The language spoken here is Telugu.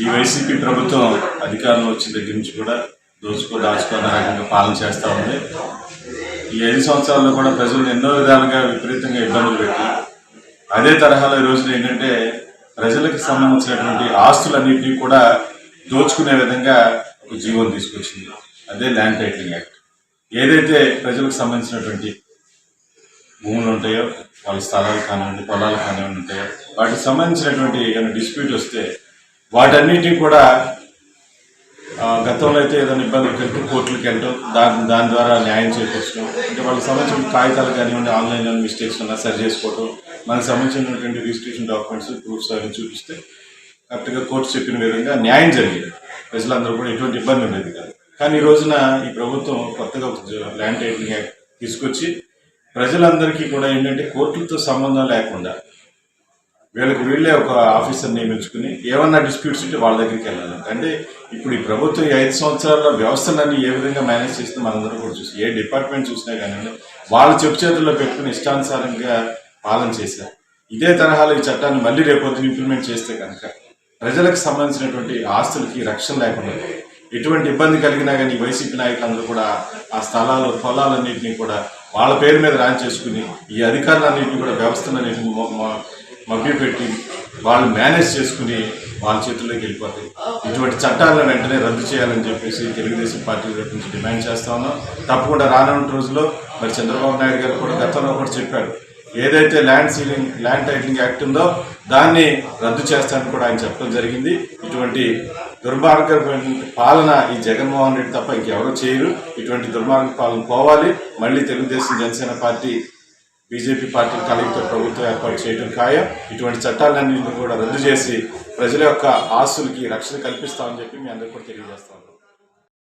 ఈ వైసీపీ ప్రభుత్వం అధికారంలో వచ్చిన దగ్గర నుంచి కూడా దోచుకో దాచుకో అనే రకంగా పాలన చేస్తూ ఉంది. ఈ ఐదు సంవత్సరాల్లో కూడా ప్రజలు ఎన్నో విధాలుగా విపరీతంగా ఇబ్బందులు పెట్టి అదే తరహాలో ఈ రోజున ఏంటంటే ప్రజలకు సంబంధించినటువంటి ఆస్తులన్నింటినీ కూడా దోచుకునే విధంగా ఒక జీవోని తీసుకొచ్చింది. అదే ల్యాండ్ టైటిలింగ్ యాక్ట్. ఏదైతే ప్రజలకు సంబంధించినటువంటి భూములు ఉంటాయో వాళ్ళ స్థలాలు కానివ్వండి పొలాలు కానివ్వండి ఉంటాయో వాటికి సంబంధించినటువంటి ఏమైనా డిస్ప్యూట్ వస్తే వాటన్నిటినీ కూడా గతంలో అయితే ఏదైనా ఇబ్బంది కలిపి కోర్టులకు వెళ్ళటం దాని దాని ద్వారా న్యాయం చేకూర్చడం అంటే వాళ్ళకి సంబంధించిన కాగితాలు కానివ్వండి ఆన్లైన్లో మిస్టేక్స్ ఉన్నా సరి చేసుకోవటం మనకు సంబంధించినటువంటి రిజిస్ట్రేషన్ డాక్యుమెంట్స్ ప్రూఫ్స్ అవి చూపిస్తే కరెక్ట్గా కోర్టు చెప్పిన విధంగా న్యాయం జరిగేది. ప్రజలందరూ కూడా ఎటువంటి ఇబ్బంది ఉండేది కాదు. కానీ ఈ రోజున ఈ ప్రభుత్వం కొత్తగా ల్యాండ్ టైటిలింగ్ యాక్ట్ తీసుకొచ్చి ప్రజలందరికీ కూడా ఏంటంటే కోర్టులతో సంబంధం లేకుండా వీళ్ళకి వీళ్ళే ఒక ఆఫీసర్ నియమించుకుని ఏమన్నా డిస్ప్యూట్స్ ఉంటే వాళ్ళ దగ్గరికి వెళ్ళాలి. అంటే ఇప్పుడు ఈ ప్రభుత్వం ఈ ఐదు సంవత్సరాల వ్యవస్థలన్నీ ఏ విధంగా మేనేజ్ చేస్తే మనందరూ కూడా చూసి ఏ డిపార్ట్మెంట్ చూసినా కానీ వాళ్ళ చెప్పు చేతుల్లో పెట్టుకుని ఇష్టానుసారంగా పాలన చేశారు. ఇదే తరహాలో ఈ చట్టాన్ని మళ్ళీ రేపొద్దున ఇంప్లిమెంట్ చేస్తే కనుక ప్రజలకు సంబంధించినటువంటి ఆస్తులకి రక్షణ లేకుండా ఎటువంటి ఇబ్బంది కలిగినా కానీ వైసీపీ నాయకులందరూ కూడా ఆ స్థలాలు పొలాలన్నింటినీ కూడా వాళ్ళ పేరు మీద రాన్ చేసుకుని ఈ అధికారులన్నింటినీ కూడా వ్యవస్థలన్నింటినీ అనేది మభ్యపెట్టి వాళ్ళు మేనేజ్ చేసుకుని వాళ్ళ చేతుల్లోకి వెళ్ళిపోతాయి. ఇటువంటి చట్టాలను వెంటనే రద్దు చేయాలని చెప్పేసి తెలుగుదేశం పార్టీ వైపు నుంచి డిమాండ్ చేస్తా ఉన్నాం. తప్పకుండా రానున్న రోజుల్లో మరి చంద్రబాబు నాయుడు గారు కూడా గతంలో కూడా చెప్పారు ఏదైతే land ceiling land titling act ఉందో దాన్ని రద్దు చేస్తానని కూడా ఆయన చెప్పడం జరిగింది. ఇటువంటి దుర్మార్గమైన పాలన ఈ జగన్మోహన్ రెడ్డి తప్ప ఇంకెవరూ చేయరు. ఇటువంటి దుర్మార్గ పాలన పోవాలి. మళ్ళీ Telugu Desam Janasena party BJP party కలిగితే ప్రభుత్వం ఏర్పాటు చేయడం ఖాయం. ఇటువంటి చట్టాలన్నింటినీ కూడా రద్దు చేసి ప్రజల యొక్క ఆస్తులకి రక్షణ కల్పిస్తామని చెప్పి మీ అందరికీ కూడా తెలియజేస్తాం